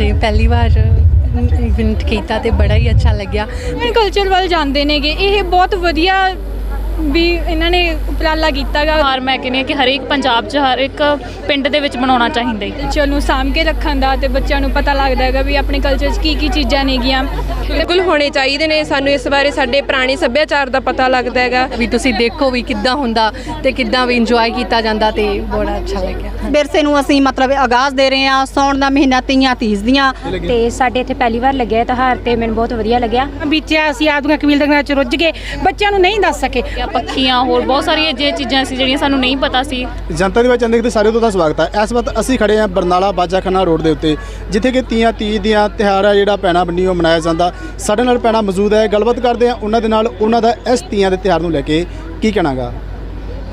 ਹਾਂਜੀ, ਪਹਿਲੀ ਵਾਰ ਇਵੈਂਟ ਕੀਤਾ ਤੇ ਬੜਾ ਹੀ ਅੱਛਾ ਲੱਗਿਆ। ਕਲਚਰ ਵੱਲ ਜਾਂਦੇ ਨੇਗੇ, ਇਹ ਬਹੁਤ ਵਧੀਆ ਵੀ ਇਹਨਾਂ ਨੇ ਉਪਰਾਲਾ ਕੀਤਾਗਾ ਹਾਰ ਮੈਂ ਕਹਿੰਦੀ ਹਾਂ ਕਿ ਹਰੇਕ ਪੰਜਾਬ 'ਚ ਹਰ ਇੱਕ ਪਿੰਡ ਦੇ ਵਿੱਚ ਬਣਾਉਣਾ ਚਾਹੀਦਾ ਹੈ। ਕਲਚਰ ਨੂੰ ਸਾਂਭ ਕੇ ਰੱਖਣ ਦਾ ਤੇ ਬੱਚਿਆਂ ਨੂੰ ਪਤਾ ਲੱਗਦਾ ਹੈਗਾ ਵੀ ਆਪਣੇ ਕਲਚਰ 'ਚ ਕੀ ਕੀ ਚੀਜ਼ਾਂ ਨੇਗੀਆਂ। ਬਿਲਕੁਲ ਹੋਣੇ ਚਾਹੀਦੇ ਨੇ ਸਾਨੂੰ ਇਸ ਬਾਰੇ ਸਾਡੇ ਪੁਰਾਣੇ ਸੱਭਿਆਚਾਰ ਦਾ ਪਤਾ ਲੱਗਦਾ ਹੈਗਾ। ਵੀ ਤੁਸੀਂ ਦੇਖੋ ਵੀ ਕਿੱਦਾਂ ਹੁੰਦਾ ਤੇ ਕਿੱਦਾਂ ਵੀ ਇੰਜੋਏ ਕੀਤਾ ਜਾਂਦਾ ਤੇ ਬੜਾ ਅੱਛਾ ਲੱਗਿਆ। ਵਿਰਸੇ ਨੂੰ ਅਸੀਂ ਮਤਲਬ ਆਗਾਜ਼ ਦੇ ਰਹੇ ਹਾਂ ਸੌਣ ਦਾ ਮਹੀਨਾ ਤੀਆਂ ਤੀਜ ਦੀਆਂ। ਤੇ ਸਾਡੇ ਇੱਥੇ ਪਹਿਲੀ ਵਾਰ ਲੱਗਿਆ ਇਹ ਤਿਉਹਾਰ ਤੇ ਮੈਨੂੰ ਬਹੁਤ ਵਧੀਆ ਲੱਗਿਆ। ਵਿੱਚ ਅਸੀਂ ਆਪਦੀਆਂ ਕਬੀਲਦਾਰੀਆਂ ਚ ਰੁੱਝ ਗਏ ਬੱਚਿਆਂ ਨੂੰ ਨਹੀਂ ਦੱਸ ਸਕੇ। ਪੱਖੀਆਂ ਹੋਰ ਬਹੁਤ ਸਾਰੀਆਂ ਜੇ ਚੀਜ਼ਾਂ ਸੀ ਜਿਹੜੀਆਂ ਸਾਨੂੰ ਨਹੀਂ ਪਤਾ ਸੀ। ਜਨਤਾ ਦੇ ਵਿੱਚ ਚੰਦੇ ਤੇ ਸਾਰੇ ਤੋਂ ਦਾ ਸਵਾਗਤ ਹੈ ਇਸ ਵਕਤ ਅਸੀਂ ਖੜੇ ਹਾਂ ਬਰਨਾਲਾ ਬਾਜਾਖਾਨਾ ਰੋਡ ਦੇ ਉੱਤੇ ਜਿੱਥੇ ਕਿ ਤੀਆਂ ਤੀਜ ਦੀਆਂ ਤਿਉਹਾਰ ਆ ਜਿਹੜਾ ਪੈਣਾ ਬੰਨੀ ਉਹ ਮਨਾਇਆ ਜਾਂਦਾ। ਸਾਡੇ ਨਾਲ ਪੈਣਾ ਮੌਜੂਦ ਹੈ ਗੱਲਬਾਤ ਕਰਦੇ ਹਾਂ ਉਹਨਾਂ ਦੇ ਨਾਲ ਉਹਨਾਂ ਦਾ ਇਸ ਤੀਆਂ ਦੇ ਤਿਉਹਾਰ ਨੂੰ ਲੈ ਕੇ ਕੀ ਕਹਿਣਾਗਾ?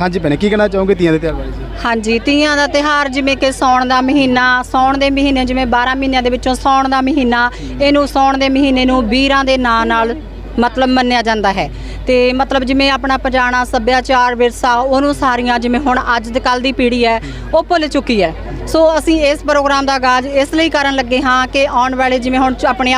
ਹਾਂਜੀ ਭੈਣੇ ਕੀ ਕਹਿਣਾ ਚਾਹੋਗੇ ਤੀਆਂ ਦੇ ਤਿਉਹਾਰ ਬਾਰੇ ਜੀ? ਹਾਂਜੀ ਤੀਆਂ ਦਾ ਤਿਹਾਰ ਜਿਵੇਂ ਕਿ ਸੌਣ ਦਾ ਮਹੀਨਾ ਸੌਣ ਦੇ ਮਹੀਨੇ ਜਿਵੇਂ 12 ਮਹੀਨਿਆਂ ਦੇ ਵਿੱਚੋਂ ਸੌਣ ਦਾ ਮਹੀਨਾ ਇਹਨੂੰ ਸੌਣ ਦੇ ਮਹੀਨੇ ਨੂੰ ਵੀਰਾਂ ਦੇ ਨਾਂ ਨਾਲ ਮਤਲਬ ਮੰਨਿਆ ਜਾਂਦਾ ਹੈ। ਤੇ ਮਤਲਬ ਜਿਵੇਂ ਆਪਣਾ ਪਜਾਣਾ, ਸੱਭਿਆਚਾਰ, ਵਿਰਸਾ, ਉਹਨੂੰ ਸਾਰੀਆਂ ਜਿਵੇਂ ਹੁਣ ਅੱਜ ਦੇ ਕੱਲ ਦੀ ਪੀੜ੍ਹੀ ਹੈ, ਉਹ ਭੁੱਲ ਚੁੱਕੀ ਹੈ। ਸੋ ਅਸੀਂ ਇਸ ਪ੍ਰੋਗਰਾਮ ਦਾ ਆਗਾਜ਼ ਇਸ ਲਈ ਕਰਨ ਲੱਗੇ ਹਾਂ ਕਿ ਆਉਣ ਵਾਲੇ ਜਿਵੇਂ ਹੁਣ ਆਪਣੇ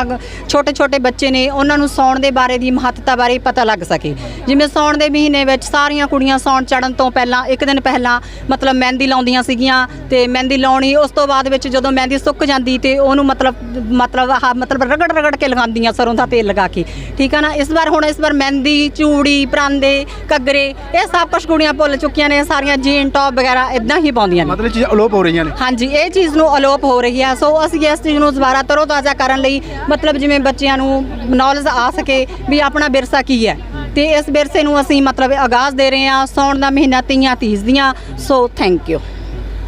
ਛੋਟੇ ਛੋਟੇ ਬੱਚੇ ਨੇ, ਉਹਨਾਂ ਨੂੰ ਸੌਣ ਦੇ ਬਾਰੇ ਦੀ ਮਹੱਤਤਾ ਬਾਰੇ ਪਤਾ ਲੱਗ ਸਕੇ। ਜਿਵੇਂ ਸੌਣ ਦੇ ਮਹੀਨੇ ਵਿੱਚ ਸਾਰੀਆਂ ਕੁੜੀਆਂ ਸੌਣ ਚੜਨ ਤੋਂ ਪਹਿਲਾਂ, ਇੱਕ ਦਿਨ ਪਹਿਲਾਂ ਮਤਲਬ ਮਹਿੰਦੀ ਲਾਉਂਦੀਆਂ ਸੀਗੀਆਂ ਤੇ ਮਹਿੰਦੀ ਲਾਉਣੀ, ਉਸ ਤੋਂ ਬਾਅਦ ਵਿੱਚ ਜਦੋਂ ਮਹਿੰਦੀ ਸੁੱਕ ਜਾਂਦੀ ਤੇ ਉਹਨੂੰ ਮਤਲਬ ਮਤਲਬ ਆਹ ਮਤਲਬ ਰਗੜ ਰਗੜ ਕੇ ਲਗਾਉਂਦੀਆਂ ਸਰੋਂ ਦਾ ਤੇਲ ਲਗਾ ਕੇ। ਠੀਕ ਆ ਨਾ? ਇਸ ਵਾਰ ਹੁਣ ਇਸ ਵਾਰ ਮਹਿੰਦੀ ਚੂੜੀ ਪਰਾਂਦੇ ਘੱਗਰੇ ਇਹ ਸਭ ਕੁਝ ਕੁੜੀਆਂ ਭੁੱਲ ਚੁੱਕੀਆਂ ਨੇ ਸਾਰੀਆਂ ਜੀਨ ਟੌਪ ਵਗੈਰਾ ਇਦਾਂ ਹੀ ਪਾਉਂਦੀਆਂ ਨੇ। ਮਤਲਬ ਚੀਜ਼ਾਂ ਅਲੋਪ ਹੋ ਰਹੀਆਂ ਨੇ? ਹਾਂਜੀ ਇਹ ਚੀਜ਼ ਨੂੰ ਅਲੋਪ ਹੋ ਰਹੀ ਹੈ ਸੋ ਅਸੀਂ ਇਸ ਚੀਜ਼ ਨੂੰ ਦੁਬਾਰਾ ਤਰੋ ਤਾਜ਼ਾ ਕਰਨ ਲਈ ਮਤਲਬ ਜਿਵੇਂ ਬੱਚਿਆਂ ਨੂੰ ਨੌਲੇਜ ਆ ਸਕੇ ਵੀ ਆਪਣਾ ਵਿਰਸਾ ਕੀ ਹੈ। ਤੇ ਇਸ ਵਿਰਸੇ ਨੂੰ ਅਸੀਂ ਮਤਲਬ ਆਗਾਜ਼ ਦੇ ਰਹੇ ਹਾਂ ਸੌਣ ਦਾ ਮਹੀਨਾ ਤੀਆਂ ਤੀਜ ਦੀਆਂ। ਸੋ ਥੈਂਕ ਯੂ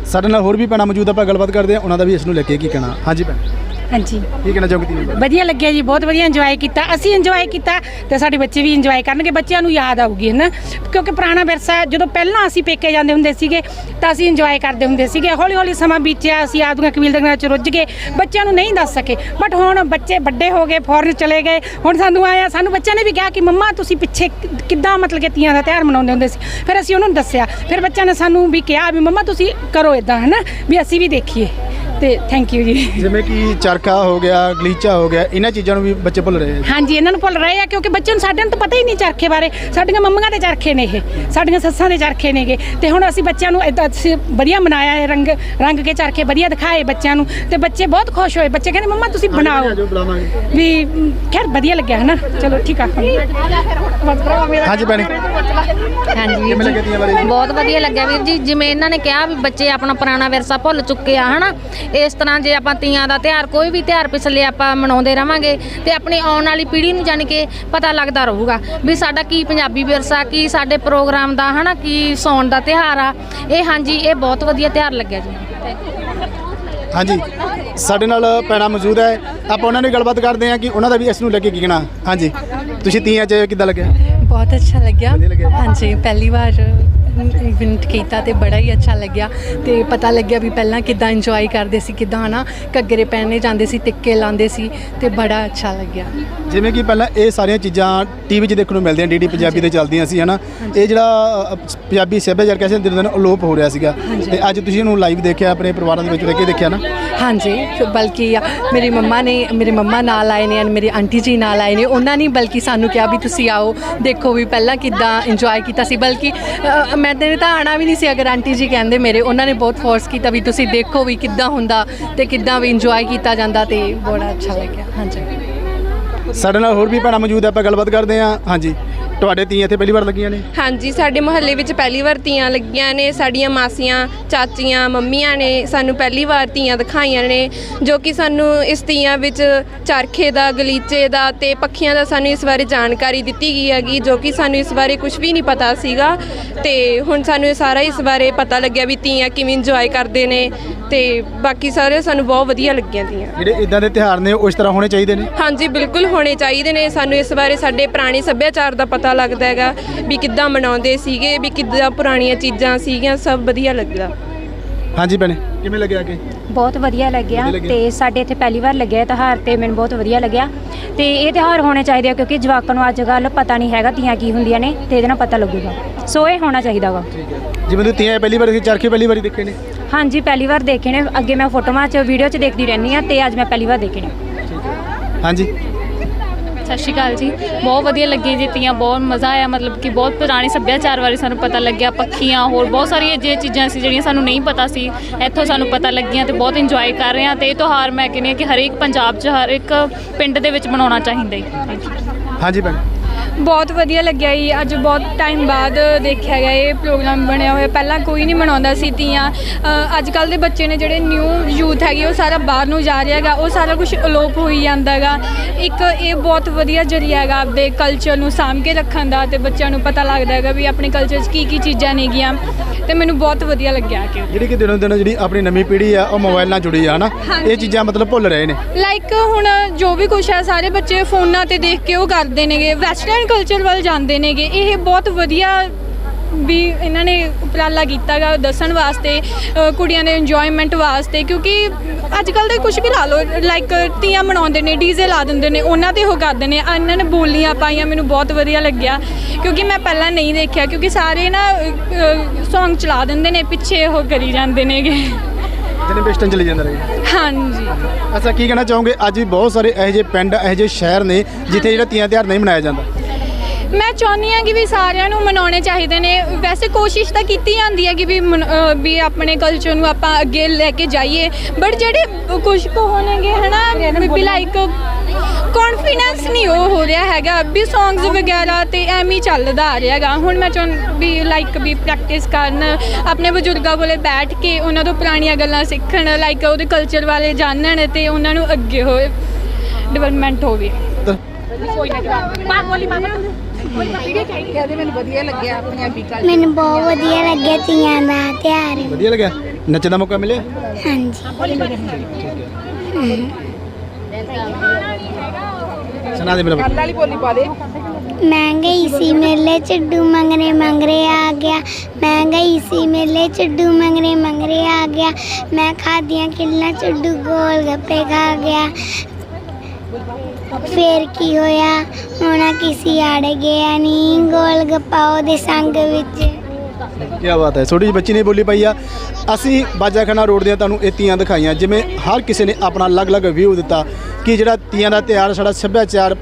ਸਾਡੇ ਨਾਲ ਹੋਰ ਵੀ ਭੈਣਾਂ ਮੌਜੂਦ ਆ, ਆਪਾਂ ਗੱਲਬਾਤ ਕਰਦੇ ਹਾਂ ਉਹਨਾਂ ਦਾ ਵੀ ਇਸ ਨੂੰ ਲੈ ਕੇ ਕੀ ਕਹਿਣਾ। ਹਾਂਜੀ ਭੈਣ। ਹਾਂਜੀ। ਕੀ ਕਹਿਣਾ ਚਾਹੋਗੇ ਬਾਰੇ ਵਧੀਆ ਲੱਗਿਆ ਜੀ ਬਹੁਤ ਵਧੀਆ ਇੰਜੋਏ ਕੀਤਾ। ਅਸੀਂ ਇੰਜੋਏ ਕੀਤਾ ਤੇ ਸਾਡੇ ਬੱਚੇ ਵੀ ਇੰਜੋਏ ਕਰਨਗੇ ਬੱਚਿਆਂ ਨੂੰ ਯਾਦ ਆਊਗੀ ਹੈ ਨਾ ਕਿਉਂਕਿ ਪੁਰਾਣਾ ਵਿਰਸਾ ਜਦੋਂ ਪਹਿਲਾਂ ਅਸੀਂ ਪੇਕੇ ਜਾਂਦੇ ਹੁੰਦੇ ਸੀਗੇ ਤਾਂ ਅਸੀਂ ਇੰਜੋਏ ਕਰਦੇ ਹੁੰਦੇ ਸੀਗੇ। ਹੌਲੀ ਹੌਲੀ ਸਮਾਂ ਬੀਤਿਆ ਅਸੀਂ ਆਪਦੀਆਂ ਕਬੀਲਦਾਰੀਆਂ ਚ ਰੁੱਝ ਗਏ। ਬੱਚਿਆਂ ਨੂੰ ਨਹੀਂ ਦੱਸ ਸਕੇ। ਬਟ ਹੁਣ ਬੱਚੇ ਵੱਡੇ ਹੋ ਗਏ ਫੌਰਨ ਚਲੇ ਗਏ। ਹੁਣ ਸਾਨੂੰ ਆਇਆ ਸਾਨੂੰ ਬੱਚਿਆਂ ਨੇ ਵੀ ਕਿਹਾ ਕਿ ਮੰਮਾ ਤੁਸੀਂ ਪਿੱਛੇ ਕਿੱਦਾਂ ਮਤਲਬ ਕਿ ਤੀਆਂ ਦਾ ਤਿਉਹਾਰ ਮਨਾਉਂਦੇ ਹੁੰਦੇ ਸੀ? ਫਿਰ ਅਸੀਂ ਉਹਨਾਂ ਨੂੰ ਦੱਸਿਆ। ਫਿਰ ਬੱਚਿਆਂ ਨੇ ਸਾਨੂੰ ਵੀ ਕਿਹਾ ਵੀ ਮੰਮਾ ਤੁਸੀਂ ਕਰੋ ਇਦਾਂ ਹੈ ਨਾ ਵੀ ਅਸੀਂ ਵੀ ਦੇਖੀਏ। ਤੇ ਥੈਂਕ ਯੂ ਜੀ। ਜਿਵੇਂ ਕਿ ਚਰਖਾ ਹੋ ਗਿਆ ਗਲੀਚਾ ਹੋ ਗਿਆ ਇਹਨਾਂ ਚੀਜ਼ਾਂ ਨੂੰ ਵੀ ਬੱਚੇ ਭੁੱਲ ਰਹੇ ਆ। ਹਾਂਜੀ ਇਹਨਾਂ ਨੂੰ ਭੁੱਲ ਰਹੇ ਆ ਕਿਉਂਕਿ ਬੱਚਿਆਂ ਨੂੰ ਸਾਡੇ ਨੂੰ ਤਾਂ ਪਤਾ ਹੀ ਨਹੀਂ ਚਰਖੇ ਬਾਰੇ। ਸਾਡੀਆਂ ਮੰਮੀਆਂ ਦੇ ਚਰਖੇ ਨੇ ਇਹ ਸਾਡੀਆਂ ਸੱਸਾਂ ਦੇ ਚਰਖੇ ਨੇਗੇ ਤੇ ਹੁਣ ਅਸੀਂ ਬੱਚਿਆਂ ਨੂੰ ਇਦਾਂ ਵਧੀਆ ਮਨਾਇਆ ਹੈ ਰੰਗ ਰੰਗ ਕੇ ਚਰਖੇ ਵਧੀਆ ਦਿਖਾਏ ਬੱਚਿਆਂ ਨੂੰ। ਤੇ ਬੱਚੇ ਬਹੁਤ ਖੁਸ਼ ਹੋਏ। ਬੱਚੇ ਕਹਿੰਦੇ ਮੰਮਾ ਤੁਸੀਂ ਬਣਾਓ। ਵੀ ਮ, ਖੈਰ ਵਧੀਆ ਲੱਗਿਆ ਹਨਾ? ਚਲੋ ਠੀਕ ਆ। ਹਾਂਜੀ ਭੈਣੇ। ਹਾਂਜੀ। ਜੀ? ਬਹੁਤ ਵਧੀਆ ਲੱਗਿਆ ਵੀਰ ਜੀ। ਜਿਵੇਂ ਇਹਨਾਂ ਨੇ ਕਿਹਾ ਵੀ ਬੱਚੇ ਆਪਣਾ ਪੁਰਾਣਾ ਵਿਰਸਾ ਭੁੱਲ ਚੁੱਕੇ ਆ ਹਨਾ? ਇਸ ਤਰ੍ਹਾਂ ਜੇ ਆਪਾਂ ਤੀਆਂ ਦਾ ਤਿਉਹਾਰ ਕੋਈ ਵੀ ਤਿਉਹਾਰ ਪਿਛਲੇ ਆਪਾਂ ਮਨਾਉਂਦੇ ਰਵਾਂਗੇ ਤੇ ਆਪਣੀ ਆਉਣ ਵਾਲੀ ਪੀੜ੍ਹੀ ਨੂੰ ਜਾਣੀ ਕਿ ਪਤਾ ਲੱਗਦਾ ਰਹੂਗਾ ਵੀ ਸਾਡਾ ਕੀ ਪੰਜਾਬੀ ਵਿਰਸਾ ਕੀ ਸਾਡੇ ਪ੍ਰੋਗਰਾਮ ਦਾ ਹਨਾ ਕੀ ਸੌਣ ਦਾ ਤਿਉਹਾਰ ਆ। ਇਹ ਹਾਂਜੀ ਇਹ ਬਹੁਤ ਵਧੀਆ ਤਿਉਹਾਰ ਲੱਗਿਆ ਜੀ। ਹਾਂਜੀ ਸਾਡੇ ਨਾਲ ਪੈਣਾ ਮੌਜੂਦ ਹੈ। ਆਪਾਂ ਉਹਨਾਂ ਨਾਲ ਗੱਲਬਾਤ ਕਰਦੇ ਹਾਂ ਕਿ ਉਹਨਾਂ ਦਾ ਵੀ ਇਸ ਨੂੰ ਲੈ ਕੇ ਕੀ ਕਹਿਣਾ। ਹਾਂਜੀ ਤੁਸੀਂ ਤੀਆਂ 'ਚ ਕਿੱਦਾਂ ਲੱਗਿਆ? ਬਹੁਤ ਅੱਛਾ ਲੱਗਿਆ? ਹਾਂਜੀ ਪਹਿਲੀ ਵਾਰ ਇਵੈਂਟ ਕੀਤਾ ਤੇ ਬੜਾ ਹੀ ਅੱਛਾ ਲੱਗਿਆ ਤੇ ਪਤਾ ਲੱਗਿਆ ਵੀ ਪਹਿਲਾਂ ਕਿੱਦਾਂ ਇੰਜੋਏ ਕਰਦੇ ਸੀ ਕਿੱਦਾਂ ਹਨਾ ਘੱਗਰੇ ਪਹਿਨੇ ਜਾਂਦੇ ਸੀ ਟਿੱਕੇ ਲਾਉਂਦੇ ਸੀ ਤੇ ਬੜਾ ਅੱਛਾ ਲੱਗਿਆ। ਜਿਵੇਂ ਕਿ ਪਹਿਲਾਂ ਇਹ ਸਾਰੀਆਂ ਚੀਜ਼ਾਂ ਟੀਵੀ 'ਚ ਦੇਖਣ ਨੂੰ ਮਿਲਦੀਆਂ ਡੀਡੀ ਪੰਜਾਬੀ ਤੇ ਚੱਲਦੀਆਂ ਸੀ ਹਨਾ। ਇਹ ਜਿਹੜਾ ਪੰਜਾਬੀ ਸੱਭਿਆਚਾਰ ਕਹਿੰਦੇ ਦਿਨ ਦਿਨ ਅਲੋਪ ਹੋ ਰਿਹਾ ਸੀਗਾ। ਤੇ ਅੱਜ ਤੁਸੀਂ ਇਹਨੂੰ ਲਾਈਵ ਦੇਖਿਆ ਆਪਣੇ ਪਰਿਵਾਰਾਂ ਦੇ ਵਿੱਚ ਰਹਿ ਕੇ ਦੇਖਿਆ ਨਾ? ਹਾਂਜੀ ਬਲਕਿ ਮੇਰੀ ਮੰਮਾ ਨੇ ਮੇਰੇ ਮੰਮਾ ਨਾਲ ਆਏ ਨੇ and ਮੇਰੀ ਆਂਟੀ ਜੀ ਨਾਲ ਆਏ ਨੇ ਉਹਨਾਂ ਨੇ ਬਲਕਿ ਸਾਨੂੰ ਕਿਹਾ ਵੀ ਤੁਸੀਂ ਆਓ ਦੇਖੋ ਵੀ ਪਹਿਲਾਂ ਕਿੱਦਾਂ ਇੰਜੋਏ ਕੀਤਾ ਸੀ ਬਲਕਿ ਮੈਂ ਤੇ ਤਾਂ ਆਣਾ ਵੀ ਨਹੀਂ ਸੀ। ਅਗਰ ਆਂਟੀ ਜੀ ਕਹਿੰਦੇ ਮੇਰੇ, ਉਹਨਾਂ ਨੇ ਬਹੁਤ ਫੋਰਸ ਕੀਤਾ ਵੀ ਤੁਸੀਂ ਦੇਖੋ ਵੀ ਕਿੱਦਾਂ ਹੁੰਦਾ ਤੇ ਕਿੱਦਾਂ ਵੀ ਇੰਜੋਏ ਕੀਤਾ ਜਾਂਦਾ ਤੇ ਬੜਾ ਅੱਛਾ ਲੱਗਿਆ। ਹਾਂਜੀ। ਸਾਡੇ ਨਾਲ ਹੋਰ ਵੀ ਭੈਣਾਂ ਮੌਜੂਦ ਹੈ ਆਪਾਂ ਗੱਲਬਾਤ ਕਰਦੇ ਹਾਂ। ਹਾਂਜੀ। ਤੁਹਾਡੇ ਤੀਆਂ ਇੱਥੇ ਪਹਿਲੀ ਵਾਰ ਲੱਗੀਆਂ ਨੇ? ਹਾਂਜੀ ਸਾਡੇ ਮੁਹੱਲੇ ਵਿੱਚ ਪਹਿਲੀ ਵਾਰ ਤੀਆਂ ਲੱਗੀਆਂ ਨੇ। ਸਾਡੀਆਂ ਮਾਸੀਆਂ ਚਾਚੀਆਂ ਮੰਮੀਆਂ ਨੇ ਸਾਨੂੰ ਪਹਿਲੀ ਵਾਰ ਤੀਆਂ ਦਿਖਾਈਆਂ ਨੇ ਜੋ ਕਿ ਸਾਨੂੰ ਇਸ ਤੀਆਂ ਵਿੱਚ ਚਰਖੇ ਦਾ ਗਲੀਚੇ ਦਾ ਤੇ ਪੱਖੀਆਂ ਦਾ ਸਾਨੂੰ ਇਸ ਬਾਰੇ ਜਾਣਕਾਰੀ ਦਿੱਤੀ ਗਈ ਹੈਗੀ ਜੋ ਕਿ ਸਾਨੂੰ ਇਸ ਬਾਰੇ ਕੁਝ ਵੀ ਨਹੀਂ ਪਤਾ ਸੀਗਾ। ਤੇ ਹੁਣ ਸਾਨੂੰ ਇਹ ਸਾਰਾ ਇਸ ਬਾਰੇ ਪਤਾ ਲੱਗਿਆ ਵੀ ਤੀਆਂ ਕਿਵੇਂ ਇੰਜੋਏ ਕਰਦੇ ਨੇ ਤੇ ਬਾਕੀ ਸਾਰੇ ਸਾਨੂੰ ਬਹੁਤ ਵਧੀਆ ਲੱਗੀਆਂ ਤੀਆਂ ਜਿਹੜੇ ਇਦਾਂ ਦੇ ਤਿਉਹਾਰ ਨੇ ਉਹ ਇਸ ਤਰ੍ਹਾਂ ਹੋਣੇ ਚਾਹੀਦੇ ਨੇ? ਹਾਂਜੀ ਬਿਲਕੁਲ ਹੋਣੇ ਚਾਹੀਦੇ ਨੇ। ਸਾਨੂੰ ਇਸ ਬਾਰੇ ਸਾਡੇ ਪੁਰਾਣੇ ਸੱਭਿਆਚਾਰ ਦਾ ਪਤਾ ਲੱਗਦਾ ਹੈਗਾ ਵੀ ਕਿੱਦਾਂ ਮਨਾਉਂਦੇ ਸੀਗੇ ਵੀ ਕਿੱਦਾਂ ਪੁਰਾਣੀਆਂ ਚੀਜ਼ਾਂ ਸੀਗੀਆਂ ਸਭ ਵਧੀਆ ਲੱਗਦਾ। ਹਾਂਜੀ ਭੈਣੇ। ਕਿਵੇਂ ਲੱਗਿਆ ਕਿ ਬਹੁਤ ਵਧੀਆ ਲੱਗਿਆ। ਤੇ ਸਾਡੇ ਇੱਥੇ ਪਹਿਲੀ ਵਾਰ ਲੱਗਿਆ ਇਹ ਤਿਉਹਾਰ ਤੇ ਮੈਨੂੰ ਬਹੁਤ ਵਧੀਆ ਲੱਗਿਆ। ਤੇ ਇਹ ਤਿਉਹਾਰ ਹੋਣੇ ਚਾਹੀਦੇ ਆ ਕਿਉਂਕਿ ਜਵਾਕਾਂ ਨੂੰ ਅੱਜ ਕੱਲ੍ਹ ਪਤਾ ਨਹੀਂ ਹੈਗਾ ਤੀਆਂ ਕੀ ਹੁੰਦੀਆਂ ਨੇ ਤੇ ਇਹਦੇ ਨਾਲ ਪਤਾ ਲੱਗੂਗਾ। ਸੋ ਇਹ ਹੋਣਾ ਚਾਹੀਦਾ ਵਾ। ਜਿਵੇਂ ਤੁਸੀਂ ਤੀਆਂ ਪਹਿਲੀ ਵਾਰ ਦੇਖੀ ਚਰਖੇ ਪਹਿਲੀ ਵਾਰੀ ਦੇਖੇ ਨੇ? ਹਾਂਜੀ ਪਹਿਲੀ ਵਾਰ ਦੇਖੇ ਨੇ। ਅੱਗੇ ਮੈਂ ਫੋਟੋਆਂ 'ਚ ਵੀਡੀਓ 'ਚ ਦੇਖਦੀ ਰਹਿੰਦੀ ਆ ਤੇ ਅੱਜ ਮੈਂ ਪਹਿਲੀ ਵਾਰ ਦੇਖੇ ਨੇ। ਹਾਂਜੀ। ਸਤਿ ਸ਼੍ਰੀ ਅਕਾਲ ਜੀ। ਬਹੁਤ ਵਧੀਆ ਲੱਗੀ ਜੀ ਤੀਆਂ, ਬਹੁਤ ਮਜ਼ਾ ਆਇਆ, ਮਤਲਬ ਕਿ ਬਹੁਤ ਪੁਰਾਣੇ ਸੱਭਿਆਚਾਰ ਬਾਰੇ ਸਾਨੂੰ ਪਤਾ ਲੱਗਿਆ, ਪੱਖੀਆਂ, ਹੋਰ ਬਹੁਤ ਸਾਰੀਆਂ ਜੇ ਚੀਜ਼ਾਂ ਸੀ ਜਿਹੜੀਆਂ ਸਾਨੂੰ ਨਹੀਂ ਪਤਾ ਸੀ। ਇੱਥੋਂ ਸਾਨੂੰ ਪਤਾ ਲੱਗੀਆਂ ਤੇ ਬਹੁਤ ਇੰਜੋਏ ਕਰ ਰਹੇ ਹਾਂ ਤੇ ਇਹ ਤਿਉਹਾਰ ਮੈਂ ਕਹਿੰਦੀ ਹਾਂ ਕਿ ਹਰੇਕ ਪੰਜਾਬ 'ਚ ਹਰ ਇੱਕ ਪਿੰਡ ਦੇ ਵਿੱਚ ਮਨਾਉਣਾ ਚਾਹੀਦਾ ਹੈ। ਹਾਂਜੀ ਭੈਣ। ਬਹੁਤ ਵਧੀਆ ਲੱਗਿਆ ਜੀ। ਅੱਜ ਬਹੁਤ ਟਾਈਮ ਬਾਅਦ ਦੇਖਿਆ ਗਿਆ ਇਹ ਪ੍ਰੋਗਰਾਮ ਬਣਿਆ ਹੋਇਆ। ਪਹਿਲਾਂ ਕੋਈ ਨਹੀਂ ਮਨਾਉਂਦਾ ਸੀ ਤੀਆਂ। ਅੱਜ ਕੱਲ ਦੇ ਬੱਚੇ ਨੇ ਜਿਹੜੇ ਨਿਊ ਯੂਥ ਹੈਗੇ ਉਹ ਸਾਰਾ ਬਾਹਰ ਨੂੰ ਜਾ ਰਿਹਾ ਹੈਗਾ। ਉਹ ਸਾਰਾ ਕੁਝ ਅਲੋਪ ਹੋਈ ਜਾਂਦਾ ਹੈਗਾ। ਇੱਕ ਇਹ ਬਹੁਤ ਵਧੀਆ ਜਰੀਆ ਹੈਗਾ ਆਪਦੇ ਕਲਚਰ ਨੂੰ ਸਾਂਭ ਕੇ ਰੱਖਣ ਦਾ ਤੇ ਬੱਚਿਆਂ ਨੂੰ ਪਤਾ ਲੱਗਦਾ ਹੈਗਾ ਵੀ ਆਪਣੇ ਕਲਚਰ 'ਚ ਕੀ ਕੀ ਚੀਜ਼ਾਂ ਨੇਗੀਆਂ। ਤੇ ਮੈਨੂੰ ਬਹੁਤ ਵਧੀਆ ਲੱਗਿਆ ਕਿ। ਜਿਹੜੀ ਕਿ ਦਿਨੋਂ ਦਿਨ ਜਿਹੜੀ ਆਪਣੀ ਨਵੀਂ ਪੀੜ੍ਹੀ ਆ ਉਹ ਮੋਬਾਈਲ ਨਾਲ ਜੁੜੀ ਆ ਹਨਾ? ਇਹ ਚੀਜ਼ਾਂ ਮਤਲਬ ਭੁੱਲ ਰਹੇ ਨੇ। ਲਾਈਕ ਹੁਣ ਜੋ ਵੀ ਕੁਛ ਹੈ ਸਾਰੇ ਬੱਚੇ ਫੋਨਾਂ ਤੇ ਦੇਖ ਕੇ ਉਹ ਕਰਦੇ ਨੇਗੇ। ਵੈਸਟਰਨ ਕਲਚਰ ਵੱਲ ਜਾਂਦੇ ਨੇਗੇ। ਇਹ ਬਹੁਤ ਵਧੀਆ ਵੀ ਇਹਨਾਂ ਨੇ ਉਪਰਾਲਾ ਕੀਤਾਗਾ ਦੱਸਣ ਵਾਸਤੇ ਅ, ਕੁੜੀਆਂ ਦੇ ਇੰਜੋਇਮੈਂਟ ਵਾਸਤੇ ਕਿਉਂਕਿ ਅੱਜ ਕੱਲ ਦੇ ਕੁਝ ਵੀ ਲਾ ਲਓ ਲਾਈਕ ਤੀਆਂ ਮਨਾਉਂਦੇ ਨੇ ਡੀਜ਼ੇ ਲਾ ਦਿੰਦੇ ਨੇ ਉਹਨਾਂ ਤੇ ਉਹ ਕਰਦੇ ਨੇ। ਆਹ ਇਹਨਾਂ ਨੇ ਬੋਲੀਆਂ ਪਾਈਆਂ ਮੈਨੂੰ ਬਹੁਤ ਵਧੀਆ ਲੱਗਿਆ। ਕਿਉਂਕਿ ਮੈਂ ਪਹਿਲਾਂ ਨਹੀਂ ਦੇਖਿਆ ਕਿਉਂਕਿ ਸਾਰੇ ਨਾ Song ਚਲਾ ਦਿੰਦੇ ਨੇ ਪਿੱਛੇ ਉਹ ਕਰੀ ਜਾਂਦੇ ਨੇਗੇ। ਜਿਹਨੇ ਵੈਸਟਰਨ ਚਲੇ ਜਾਂਦੇ ਰਹੇ ਹਾਂਜੀ। ਅੱਛਾ ਕੀ ਕਹਿਣਾ ਚਾਹੋਗੇ? ਅੱਜ ਵੀ ਬਹੁਤ ਸਾਰੇ ਇਹੋ ਜਿਹੇ ਪਿੰਡ ਇਹੋ ਜਿਹੇ ਸ਼ਹਿਰ ਨੇ ਜਿੱਥੇ ਜਿਹੜਾ ਤੀਆਂ ਤਿਉਹਾਰ ਨਹੀਂ ਮਨਾਇਆ ਜਾਂਦਾ। ਮੈਂ ਚਾਹੁੰਦੀ ਹਾਂ ਕਿ ਵੀ ਸਾਰਿਆਂ ਨੂੰ ਮਨਾਉਣੇ ਚਾਹੀਦੇ ਨੇ। ਵੈਸੇ ਕੋਸ਼ਿਸ਼ ਤਾਂ ਕੀਤੀ ਜਾਂਦੀ ਹੈ ਕਿ ਵੀ ਮਨ- ਵੀ ਆਪਣੇ ਕਲਚਰ ਨੂੰ ਆਪਾਂ ਅੱਗੇ ਲੈ ਕੇ ਜਾਈਏ। ਬਟ ਜਿਹੜੇ ਕੁਝ ਕੁ ਹੋਣਗੇ ਹਨਾ ਵੀ ਲਾਈਕ ਕੌਨਫੀਡੈਂਸ ਨਹੀਂ ਉਹ ਹੋ ਰਿਹਾ ਹੈਗਾ। ਵੀ ਸੌਂਗਸ ਵਗੈਰਾ ਤੇ ਐਵੇਂ ਹੀ ਚੱਲਦਾ ਆ ਰਿਹਾ ਹੈਗਾ। ਹੁਣ ਮੈਂ ਚਾਹੁੰ ਵੀ ਲਾਈਕ ਵੀ ਪ੍ਰੈਕਟਿਸ ਕਰਨ ਆਪਣੇ ਬਜ਼ੁਰਗਾਂ ਕੋਲੇ ਬੈਠ ਕੇ ਉਹਨਾਂ ਤੋਂ ਪੁਰਾਣੀਆਂ ਗੱਲਾਂ ਸਿੱਖਣ ਲਾਈਕ ਉਹਦੇ ਕਲਚਰ ਬਾਰੇ ਜਾਣਨ ਤੇ ਉਹਨਾਂ ਨੂੰ ਅੱਗੇ ਹੋਏ ਡਿਵੈਲਪਮੈਂਟ ਹੋਵੇ। ਮੈਨੂੰ ਬਹੁਤ ਵਧੀਆ ਲੱਗਿਆ ਤੀਆਂ ਦਾ ਤਿਉਹਾਰ। ਵਧੀਆ ਲੱਗਿਆ? ਨੱਚਣ ਦਾ ਮੌਕਾ ਮਿਲਿਆ? ਹਾਂਜੀ। ਸੁਣਾ ਦੇ ਮੇਰਾ ਮੈਂ ਗਈ ਸੀ ਮੇਲੇ ਚੱਡੂ ਮੰਗਰੇ ਮੰਗਰੇ ਆ ਗਿਆ। ਮੈਂ ਗਈ ਸੀ ਮੇਲੇ ਚੱਡੂ ਮੰਗਰੇ ਮੰਗਰੇ ਆ ਗਿਆ। ਮੈਂ ਖਾਦੀਆਂ ਕਿੱਲਾਂ ਚੱਡੂ ਗੋਲ ਗੱਪੇ ਖਾ ਗਿਆ। ਫੇਰ ਕੀ ਹੋਇਆ? ਹੋਣਾ ਕਿਸੇ ਆੜ ਗਿਆ ਨਹੀਂ ਗੋਲ ਗੱਪਾ ਉਹਦੇ ਸੰਗ ਵਿੱਚ। ਕੀ ਬਾਤ ਹੈ, ਛੋਟੀ ਜਿਹੀ ਬੱਚੀ ਨੇ ਬੋਲੀ ਪਈ ਆ। ਅਸੀਂ ਬਾਜਾਖਾਨਾ ਰੋਡ ਦੀਆਂ ਤੁਹਾਨੂੰ ਇਹ ਤੀਆਂ ਦਿਖਾਈਆਂ, ਜਿਵੇਂ ਹਰ ਕਿਸੇ ਨੇ ਆਪਣਾ ਅਲੱਗ-ਅਲੱਗ ਵਿਊ ਦਿੱਤਾ ਕਿ ਜਿਹੜਾ ਤੀਆਂ ਦਾ ਤਿਉਹਾਰ, ਸਾਡਾ ਸੱਭਿਆਚਾਰ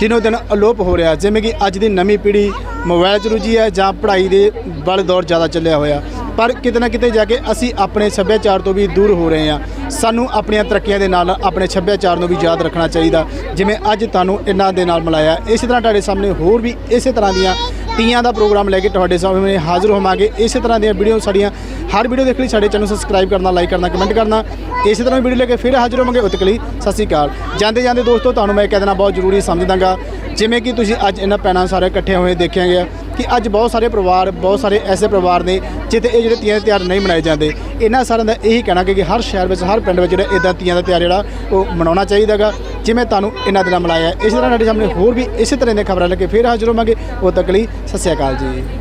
ਦਿਨੋ ਦਿਨ ਅਲੋਪ ਹੋ ਰਿਹਾ। ਜਿਵੇਂ ਕਿ ਅੱਜ ਦੀ ਨਵੀਂ ਪੀੜ੍ਹੀ ਮੋਬਾਈਲ 'ਚ ਰੁੱਝੀ ਹੈ ਜਾਂ ਪੜ੍ਹਾਈ ਦੇ ਵੱਲ ਦੌਰ ਜ਼ਿਆਦਾ ਚੱਲਿਆ ਹੋਇਆ। ਪਰ ਕਿਤੇ ਨਾ ਕਿਤੇ ਜਾ ਕੇ ਅਸੀਂ ਆਪਣੇ ਸੱਭਿਆਚਾਰ ਤੋਂ ਵੀ ਦੂਰ ਹੋ ਰਹੇ ਹਾਂ। ਸਾਨੂੰ ਆਪਣੀਆਂ ਤਰੱਕੀਆਂ ਦੇ ਨਾਲ ਆਪਣੇ ਸੱਭਿਆਚਾਰ ਨੂੰ ਵੀ ਯਾਦ ਰੱਖਣਾ ਚਾਹੀਦਾ। ਜਿਵੇਂ ਅੱਜ ਤੁਹਾਨੂੰ ਇਹਨਾਂ ਦੇ ਨਾਲ ਮਿਲਾਇਆ। ਇਸੇ ਤਰ੍ਹਾਂ ਤੁਹਾਡੇ ਸਾਹਮਣੇ ਹੋਰ ਵੀ ਇਸੇ ਤਰ੍ਹਾਂ ਦੀਆਂ ਤੀਆਂ ਦਾ ਪ੍ਰੋਗਰਾਮ ਲੈ ਕੇ ਤੁਹਾਡੇ ਸਾਹਮਣੇ ਹਾਜ਼ਰ ਹੋਵਾਂਗੇ। ਇਸੇ ਤਰ੍ਹਾਂ ਦੀਆਂ ਵੀਡੀਓ ਸਾਡੀਆਂ, ਹਰ ਵੀਡੀਓ ਦੇਖ ਲਈ ਸਾਡੇ ਚੈਨਲ ਨੂੰ ਸਬਸਕ੍ਰਾਈਬ ਕਰਨਾ ਲਾਈਕ ਕਰਨਾ ਕਮੈਂਟ ਕਰਨਾ। ਇਸੇ ਤਰ੍ਹਾਂ ਵੀਡੀਓ ਲੈ ਕੇ ਫਿਰ ਹਾਜ਼ਰ ਹੋਵਾਂਗੇ। ਉਤਕ ਲਈ ਸਤਿ ਸ਼੍ਰੀ ਅਕਾਲ। ਜਾਂਦੇ ਜਾਂਦੇ ਦੋਸਤੋ, ਤੁਹਾਨੂੰ ਮੈਂ ਕਹਿ ਦੇਣਾ ਬਹੁਤ ਜ਼ਰੂਰੀ ਸਮਝਦਾਗਾ। ਜਿਵੇਂ ਕਿ ਤੁਸੀਂ ਅੱਜ ਇਹਨਾਂ ਪੈਣਾ ਸਾਰੇ ਇਕੱਠੇ ਹੋਏ ਦੇਖਿਆ ਗਿਆ। ਕਿ ਅੱਜ ਬਹੁਤ ਸਾਰੇ ਪਰਿਵਾਰ, ਬਹੁਤ ਸਾਰੇ ਐਸੇ ਪਰਿਵਾਰ ਨੇ ਜਿੱਥੇ ਇਹ ਜਿਹੜੇ ਤੀਆਂ ਦੇ ਤਿਉਹਾਰ ਨਹੀਂ ਮਨਾਏ ਜਾਂਦੇ। ਇਹਨਾਂ ਸਾਰਿਆਂ ਦਾ ਇਹੀ ਕਹਿਣਾ ਕਿ ਹਰ ਸ਼ਹਿਰ ਵਿੱਚ, ਹਰ ਪਿੰਡ ਵਿੱਚ ਜਿਹੜਾ ਇਦਾਂ ਤੀਆਂ ਦਾ ਤਿਉਹਾਰ ਜਿਹੜਾ, ਉਹ ਮਨਾਉਣਾ ਚਾਹੀਦਾਗਾ ਜਿਵੇਂ ਤੁਹਾਨੂੰ ਇਹਨਾਂ ਦਿਨਾਂ ਮਨਾਇਆ। ਇਸ ਤਰ੍ਹਾਂ ਸਾਡੇ ਸਾਹਮਣੇ ਹੋਰ ਵੀ ਇਸੇ ਤਰ੍ਹਾਂ ਦੀਆਂ ਖਬਰਾਂ ਲੈ ਕੇ ਫਿਰ ਹਾਜ਼ਰ ਹੋਵਾਂਗੇ। ਉਹ ਤੱਕ ਲਈ ਸਤਿ ਸ਼੍ਰੀ ਅਕਾਲ ਜੀ।